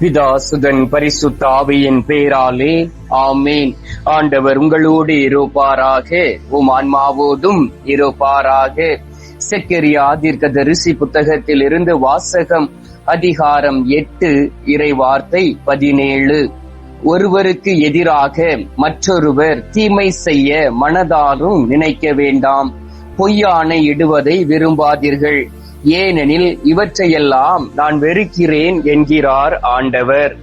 பிதா சுதன் பரிசுத்த ஆவியின் பேராலே ஆமேன். ஆண்டவர் உங்களோடு இருப்பாராக. உம் ஆன்மாவோடும் இருப்பாராக. செக்கரியா தீர்க்க தரிசி புத்தகத்தில் இருந்து வாசகம் அதிகாரம் எட்டு இறை வார்த்தை பதினேழு. ஒருவருக்கு எதிராக மற்றொருவர் தீமை செய்ய மனதாலும் நினைக்க வேண்டாம். பொய்யானை இடுவதை விரும்பாதீர்கள். ஏனெனில் இவற்றையெல்லாம் நான் வெறுக்கிறேன் என்கிறார் ஆண்டவர்.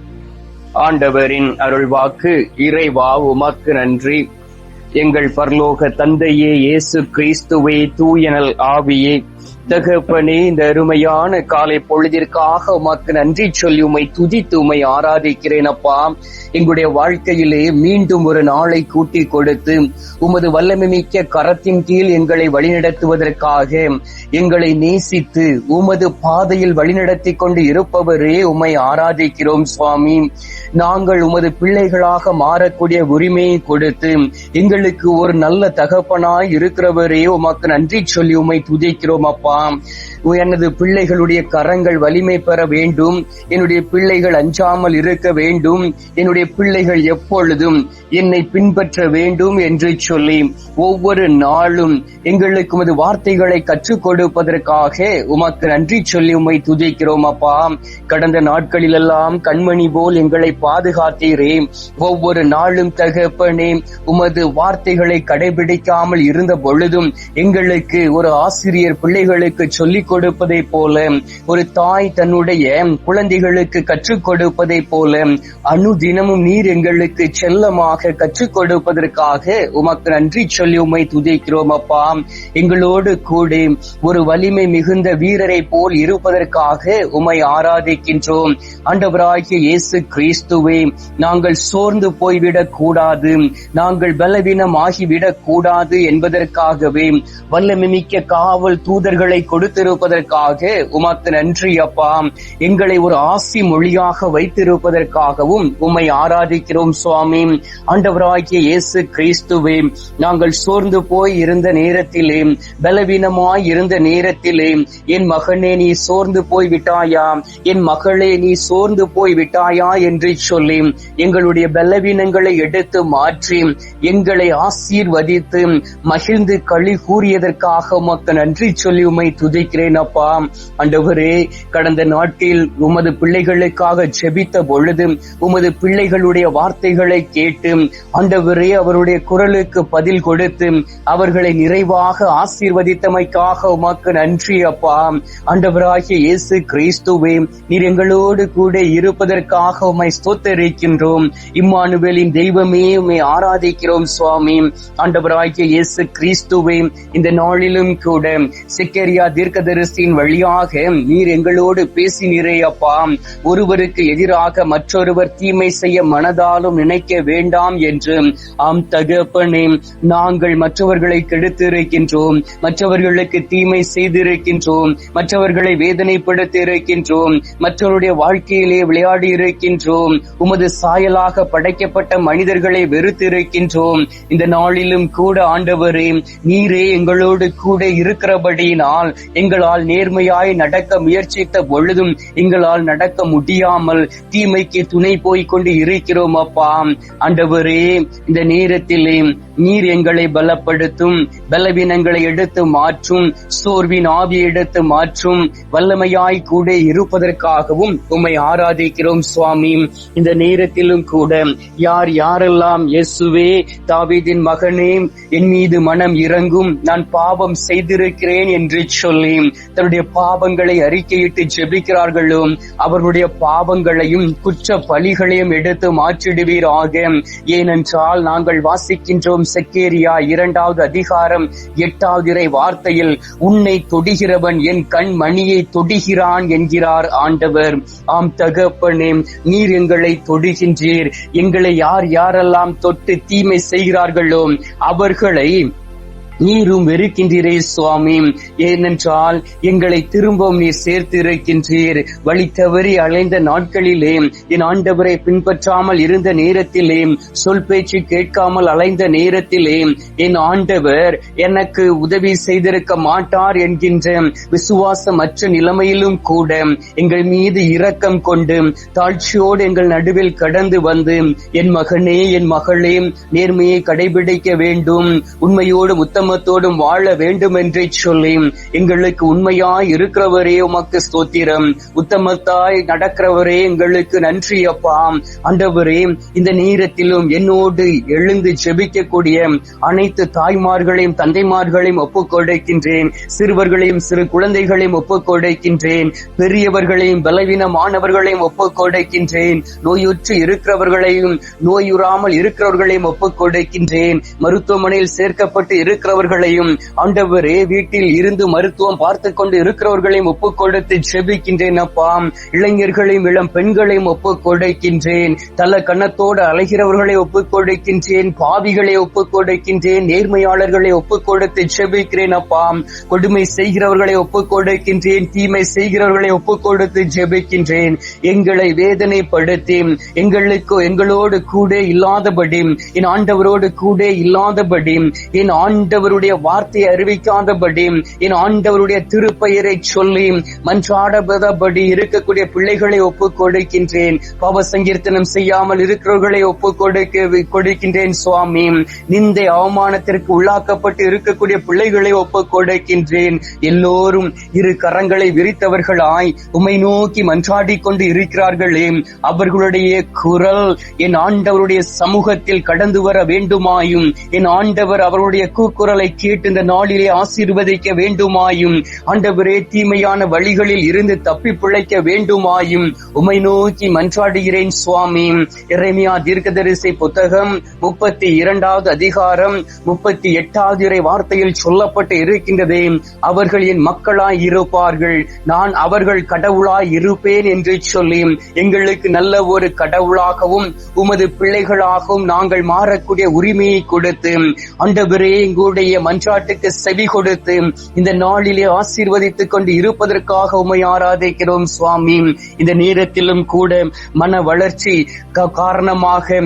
ஆண்டவரின் அருள்வாக்கு இறைவா உமக்கு நன்றி. எங்கள் பரலோக தந்தையே இயேசு கிறிஸ்துவே தூயனல் ஆவியே தகப்பனே இந்த அருமையான காலை பொழுதிற்காக உமக்கு நன்றி சொல்லி உமை துதித்து உமை ஆராதிக்கிறேன் அப்பா. எங்களுடைய வாழ்க்கையிலே மீண்டும் ஒரு நாளை கூட்டி கொடுத்து உமது வல்லமை மிக்க கரத்தின் கீழ் எங்களை வழிநடத்துவதற்காக எங்களை நேசித்து உமது பாதையில் வழிநடத்தி கொண்டு இருப்பவரே உமை ஆராதிக்கிறோம் சுவாமி. நாங்கள் உமது பிள்ளைகளாக மாறக்கூடிய உரிமையை கொடுத்து எங்களுக்கு ஒரு நல்ல தகப்பனாய் இருக்கிறவரே உமக்கு நன்றி சொல்லி உமை துதிக்கிறோம் அப்பா. Um. எனது பிள்ளைகளுடைய கரங்கள் வலிமை பெற வேண்டும். என்னுடைய பிள்ளைகள் அஞ்சாமல் இருக்க வேண்டும். என்னுடைய பிள்ளைகள் எப்பொழுதும் என்னை பின்பற்ற வேண்டும் என்று சொல்லி ஒவ்வொரு நாளும் எங்களுக்கு உமது வார்த்தைகளை கற்றுக் கொடுப்பதற்காக உமக்கு நன்றி சொல்லி உம்மை துதிக்கிறோம் அப்பா. கடந்த நாட்களிலெல்லாம் கண்மணி போல் எங்களை பாதுகாத்தீரே. ஒவ்வொரு நாளும் தகப்பனே உமது வார்த்தைகளை கடைபிடிக்காமல் இருந்த பொழுதும் எங்களுக்கு ஒரு ஆசிரியர் பிள்ளைகளுக்கு சொல்லிக் கொடுப்பதை போல ஒரு தாய் தன்னுடைய குழந்தைகளுக்கு கற்றுக் கொடுப்பதை போல அனுதினமும் நீர் எங்களுக்கு செல்லமாக கற்றுக் கொடுப்பதற்காக உமக்கு நன்றி சொல்லி உமை துதிக்கிறோம் அப்பா. எங்களோடு கூட ஒரு வலிமை மிகுந்த வீரரை போல் இருப்பதற்காக உமை ஆராதிக்கின்றோம். ஆண்டவராகிய இயேசு கிறிஸ்துவே நாங்கள் சோர்ந்து போய்விடக் கூடாது நாங்கள் பலவீனம் ஆகிவிடக் கூடாது என்பதற்காகவே வல்லமிமிக்க காவல் தூதர்களை கொடுத்திருப்ப வைத்திருப்பதற்காக உமக்கு நன்றி அப்பா. எங்களை ஒரு ஆசி மொழியாக வைத்திருப்பதற்காகவும் உம்மை ஆராதிக்கிறோம் சுவாமி. ஆண்டவராகிய இயேசு கிறிஸ்துவே நாங்கள் சோர்ந்து போய் இருந்த நேரத்திலே பலவீனமாய் இருந்த நேரத்திலே என் மகனே நீ சோர்ந்து போய் விட்டாயா? என் மகளே நீ சோர்ந்து போய் விட்டாயா என்று சொல்லி எங்களுடைய பலவீனங்களை எடுத்து மாற்றி எங்களை ஆசீர்வதித்து மகிழ்ந்து களி கூறியதற்காக உமக்கு நன்றி சொல்லி உம்மை துதிக்கிறேன் விண்ணப்பா அண்டவரே கடந்த நாட்டில் உமது பிள்ளைகளுக்காக ஜெபித்த பொழுது உமது பிள்ளைகளுடைய வார்த்தைகளை கேட்டு ஆண்டவரே அவருடைய குரலுக்கு பதில் கொடுத்து அவர்களை நிறைவாக ஆசீர்வதித்தமைக்காக உமக்கு நன்றி அப்பா. ஆண்டவராகிய இயேசு கிறிஸ்துவே நீர் எங்களோடு கூட இருப்பதற்காக உமை ஸ்தோத்தரிக்கின்றோம். இம்மானுவேலின் தெய்வமே உமை ஆராதிக்கிறோம் சுவாமி. ஆண்டவராகிய இயேசு கிறிஸ்துவே இந்த நாளிலும் கூட சிக்கேரியா சிக்கரியா தீர்க்கதரிசியின் வழியாக நீர் எங்களோடு பேசினீரே அப்பா ஒருவருக்கு எதிராக மற்றொருவர் தீமை செய்ய மனதாலும் நினைக்க வேண்டாம் என்று. ஆம் தகப்பனே நாங்கள் மற்றவர்களை கெடுத்திருக்கின்றோம். மற்றவர்களுக்கு தீமை செய்திருக்கின்றோம். மற்றவர்களை வேதனைப்படுத்தி இருக்கின்றோம் மற்றவருடைய வாழ்க்கையிலே விளையாடி இருக்கின்றோம் உமது சாயலாக படைக்கப்பட்ட மனிதர்களை வெறுத்திருக்கின்றோம். இந்த நாளிலும் கூட ஆண்டவரே நீரே எங்களோடு கூட இருக்கிறபடியினால் எங்களால் நேர்மையாய் நடக்க முயற்சித்த பொழுதும் எங்களால் நடக்க முடியாமல் தீமைக்கு துணை போய்க் கொண்டு இருக்கிறோம் அப்பா. ஆண்டவரே இந்த நேரத்திலே நீர் எங்களை பலப்படுத்தும் பலவீனங்களை எடுத்து மாற்றும் சோர்வின் ஆவியை எடுத்து மாற்றும் வல்லமையாய் கூட இருப்பதற்காகவும் உம்மை ஆராதிக்கிறோம் சுவாமி. இந்த நேரத்திலும் கூட யார் யாரெல்லாம் இயேசுவே தாவீதின் மகனே என் மீது மனம் இறங்கும் நான் பாவம் செய்திருக்கிறேன் என்று சொல்லி தன்னுடைய பாவங்களை அறிக்கையிட்டு ஜெபிக்கிறார்களோ அவர்களுடைய பாவங்களையும் குற்ற பலிகளையும் எடுத்து மாற்றிடுவீராக. ஏனென்றால் நாங்கள் வாசிக்கின்றோம் செக்கேரியா இரண்டாவது அதிகாரம் எட்டாவது இறை வார்த்தையில் உன்னை தொடுகிறவன் என் கண் மணியை தொடுகிறான் என்கிறார் ஆண்டவர். ஆம் தகப்பனே நீர் எங்களை தொடுகின்றீர். எங்களை யார் யாரெல்லாம் தொட்டு தீமை செய்கிறார்களோ அவர்களை நீரும் வெறுக்கின்றீரே சுவாமி. ஏனென்றால் எங்களை திரும்பவும் நீர் சேர்த்திருக்கின்றீர். வழி தவறி அலைந்த நாட்களிலே என் ஆண்டவரை பின்பற்றாமல் இருந்த நேரத்திலே சொல் பேச்சு கேட்காமல் அலைந்த நேரத்திலே என் ஆண்டவர் எனக்கு உதவி செய்திருக்க மாட்டார் என்கின்ற விசுவாசமற்ற நிலைமையிலும் கூட எங்கள் மீது இரக்கம் கொண்டு தாழ்ச்சியோடு எங்கள் நடுவில் கடந்து வந்து என் மகனே என் மகளே நேர்மையை கடைபிடிக்க வேண்டும். உண்மையோடு உத்தமத்தோடும் வாழ வேண்டும் என்றே சொல்லி எங்களுக்கு உண்மையாய் இருக்கிறவரே உமக்கு ஸ்தோத்திரம். உத்தமத்தாய் நடக்கிறவரே எங்களுக்கு நன்றி அப்பா. ஆண்டவரே இந்த நேரத்திலும் என்னோடு எழுந்து ஜெபிக்கக்கூடிய அனைத்து தாய்மார்களையும் தந்தைமார்களையும் ஒப்புக்கொடுக்கின்றேன் சிறுவர்களையும் சிறு குழந்தைகளையும் ஒப்புக்கொடுக்கின்றேன் பெரியவர்களையும் பலவீனமானவர்களையும் ஒப்புக் கொடுக்கின்றேன். நோயுற்று இருக்கிறவர்களையும் நோயுறாமல் இருக்கிறவர்களையும் ஒப்புக்கொடுக்கின்றேன் மருத்துவமனையில் சேர்க்கப்பட்டு இருக்கிற இருக்கிறவர்களையும் ஆண்டவரே வீட்டில் இருந்து மருத்துவம் பார்த்து கொண்டு இருக்கிறவர்களையும் ஒப்புக் கொடுத்து அப்பா. இளைஞர்களையும் இளம் பெண்களையும் ஒப்புக் கொடுக்கின்றேன். தல கண்ணத்தோடு அலைகிறவர்களை ஒப்புக் கொடுக்கின்றேன். பாவிகளை ஒப்புக் கொடுக்கின்றேன். நேர்மையாளர்களை ஒப்புக் கொடுத்து ஜெபிக்கிறேன் அப்பா. கொடுமை செய்கிறவர்களை ஒப்புக் கொடுக்கின்றேன். தீமை செய்கிறவர்களை ஒப்புக் கொடுத்து ஜெபிக்கின்றேன். எங்களை வேதனைப்படுத்தி எங்களுக்கு எங்களோடு கூட இல்லாதபடி என் ஆண்டவரோடு கூட இல்லாதபடி என் ஆண்டவருடைய வார்த்தையை அறிவிக்காதபடி என் ஆண்டவருடைய திருப்பெயரை சொல்லி மன்றாடபடி இருக்கக்கூடிய பிள்ளைகளை ஒப்புக் கொடுக்கின்றேன். பவ சங்கீர்த்தனம் செய்யாமல் இருக்கிறவர்களை ஒப்புக் கொடுக்க கொடுக்கின்றேன் சுவாமி. நிந்தை அவமானத்திற்கு உள்ளாக்கப்பட்டு இருக்கக்கூடிய பிள்ளைகளை ஒப்புக் கொடுக்கின்றேன். எல்லோரும் இரு கரங்களை விரித்தவர்களாய் உமை நோக்கி மன்றாடி கொண்டு இருக்கிறார்களே. அவர்களுடைய குரல் என் ஆண்டவருடைய சமூகத்தில் கடந்து வர வேண்டுமாயும் என் ஆண்டவர் அவருடைய கூக்குரல் கேட்டு இந்த நாளிலே ஆசீர்வதிக்க வேண்டுமாயும். ஆண்டவரே தீமையான வழிகளில் இருந்து தப்பி பிழைக்க வேண்டுமாயும். உமை நோக்கி மன்றாடுகிறேன் சுவாமி. இறைமையா தீர்க்கதரிசி புத்தகம் முப்பத்தி இரண்டாவது அதிகாரம் முப்பத்தி எட்டாவது இறை வார்த்தையில் சொல்லப்பட்டு இருக்கின்றதே. அவர்கள் என் மக்களாய் இருப்பார்கள். நான் அவர்கள் கடவுளாய் இருப்பேன் என்று சொல்லி எங்களுக்கு நல்ல ஒரு கடவுளாகவும் உமது பிள்ளைகளாகவும் நாங்கள் மாறக்கூடிய உரிமையை கொடுத்து ஆண்டவரே எங்களுடைய மன்றாட்டுக்கு செவி கொடுத்து இந்த நாளிலே ஆசீர்வதித்துக் கொண்டு இருப்பதற்காக உமை ஆராதிக்கிறோம் சுவாமி. இந்த நேரத்திலும் கூட மன வளர்ச்சி க- காரணமாக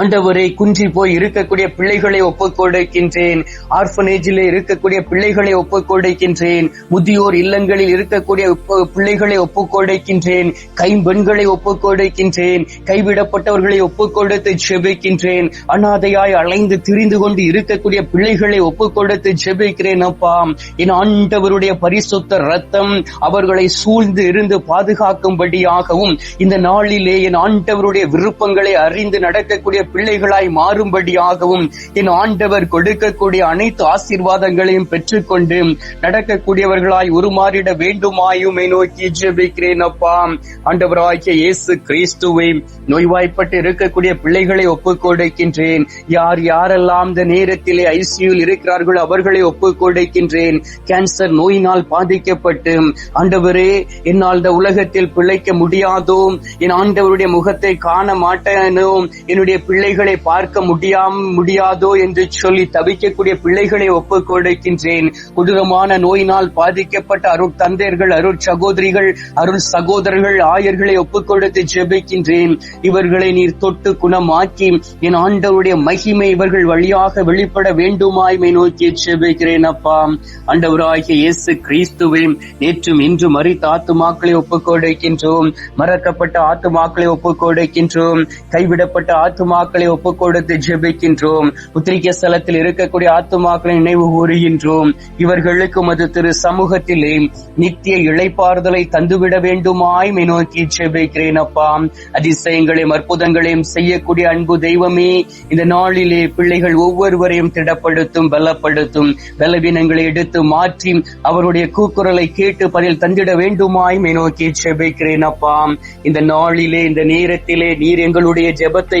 ஆண்டவரே குன்றி போய் இருக்கக்கூடிய பிள்ளைகளை ஒப்புக் கொடுக்கின்றேன். இருக்கக்கூடிய பிள்ளைகளை ஒப்புக் கொடுக்கின்றேன். முதியோர் இல்லங்களில் இருக்கக்கூடிய பிள்ளைகளை ஒப்புக் கொடுக்கின்றேன். கைம்பெண்களை ஒப்புக் கொடுக்கின்றேன். கைவிடப்பட்டவர்களை ஒப்புக் கொடுத்து ஜெபிக்கின்றேன். அனாதையாய் அலைந்து திரிந்து கொண்டு இருக்கக்கூடிய பிள்ளைகளை ஒப்புக் கொடுத்து ஜெபிக்கிறேன் அப்பா. என் ஆண்டவருடைய பரிசுத்த ரத்தம் அவர்களை சூழ்ந்து இருந்து பாதுகாக்கும்படியாகவும் இந்த நாளிலே என் ஆண்டவருடைய விருப்பங்களை அறிந்து நடக்கக்கூடிய பிள்ளைகளாய் மாறும்படியாகவும் என் ஆண்டவர் கொடுக்கக்கூடிய அனைத்து ஆசீர்வாதங்களையும் பெற்றுக்கொண்டு நடக்கக்கூடியவர்களாய் உருமாறிட வேண்டுமாயுமே நோக்கி ஜெபிக்கிறேன் அப்பா. ஆண்டவராகிய இயேசு கிறிஸ்துவை நோய்வாய்ப்பட்டு இருக்கக்கூடிய பிள்ளைகளை ஒப்புக் கொடுக்கின்றேன் யார் யாரெல்லாம் இந்த நேரத்திலே ஐசியூவில் இருக்கிறார்களோ அவர்களை ஒப்புக் கொடுக்கின்றேன் கேன்சர் நோயினால் பாதிக்கப்பட்டு ஆண்டவரே என்னால் இந்த உலகத்தில் பிழைக்க முடியாதோ என் ஆண்டவருடைய முகத்தை காண மாட்டேனோ என்னுடைய பிள்ளைகளை பார்க்க முடியாம முடியாதோ என்று சொல்லி தவிக்கக்கூடிய பிள்ளைகளை ஒப்புக் கொடுக்கின்றேன். கொடூரமான நோயினால் பாதிக்கப்பட்ட அருள் தந்தையர்கள் அருள் சகோதரிகள் அருள் சகோதரர்கள் ஆயர்களை ஒப்புக் கொடுத்து ஜெபிக்கின்றேன். இவர்களை நீர் தொட்டு குணமாக்கி என் ஆண்டவருடைய மகிமை இவர்கள் வழியாக வெளிப்பட வேண்டுமாய்மை நோக்கி ஜெபிக்கிறேன் அப்பா. ஆண்டவராகிய இயேசு கிறிஸ்துவை நேற்றும் இன்று மறித்த ஆத்துமாக்களை ஒப்புக் கொடுக்கின்றோம். மறக்கப்பட்ட ஆத்துமாக்களை ஒப்புக் கொடுக்கின்றோம். கைவிடப்பட்ட ஆத்துமாக்களை ஒப்புக் கொடுத்து ஜெபிக்கின்றோம். உத்திரிக்க ஸ்தலத்தில் இருக்கக்கூடிய ஆத்துமாக்களை நினைவு கூறுகின்றோம். இவர்களுக்கு மது திரு சமூகத்திலே நித்திய இழைப்பாறுதலை தந்துவிட வேண்டுமாய் நோக்கி ஜெபிக்கிறேன் அப்பா. அதிசயங்களையும் அற்புதங்களையும் செய்யக்கூடிய அன்பு தெய்வமே இந்த நாளிலே பிள்ளைகள் ஒவ்வொருவரையும் திடப்படுத்தும் பலப்படுத்தும் பலவீனங்களை எடுத்து மாற்றி அவருடைய கூக்குரலை கேட்டு பதில் தந்திட வேண்டுமாய் நோக்கி ஜெபிக்கிறேன் அப்பா. இந்த நாளிலே இந்த நேரத்திலே நீர் எங்களுடைய ஜெபத்தை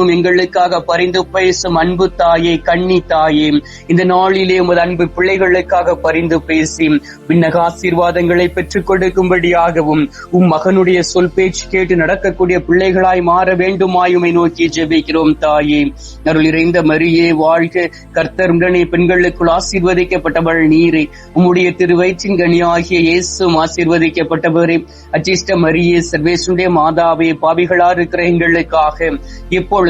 தினமும் எங்களுக்காக பரிந்து பேசும் அன்பு தாயே கண்ணி தாயே. இந்த நாளிலே உமது அன்பு பிள்ளைகளுக்காக பரிந்து பேசி விண்ணக ஆசீர்வாதங்களை பெற்றுக் கொடுக்கும்படியாகவும் உம் மகனுடைய சொல் பேச்சு கேட்டு நடக்கக்கூடிய பிள்ளைகளாய் மாற வேண்டுமாயுமை நோக்கி ஜெபிக்கிறோம் தாயே. அருள் இறைந்த மரியே வாழ்க. கர்த்தர் உடனே பெண்களுக்குள் ஆசீர்வதிக்கப்பட்டவள் நீரே. உம்முடைய திருவயிற்றின் கனியாகிய இயேசும் ஆசீர்வதிக்கப்பட்டவரே. அச்சிஷ்ட மரியே சர்வேசுடைய மாதாவே பாவிகளா இருக்கிற எங்களுக்காக இப்பொழுது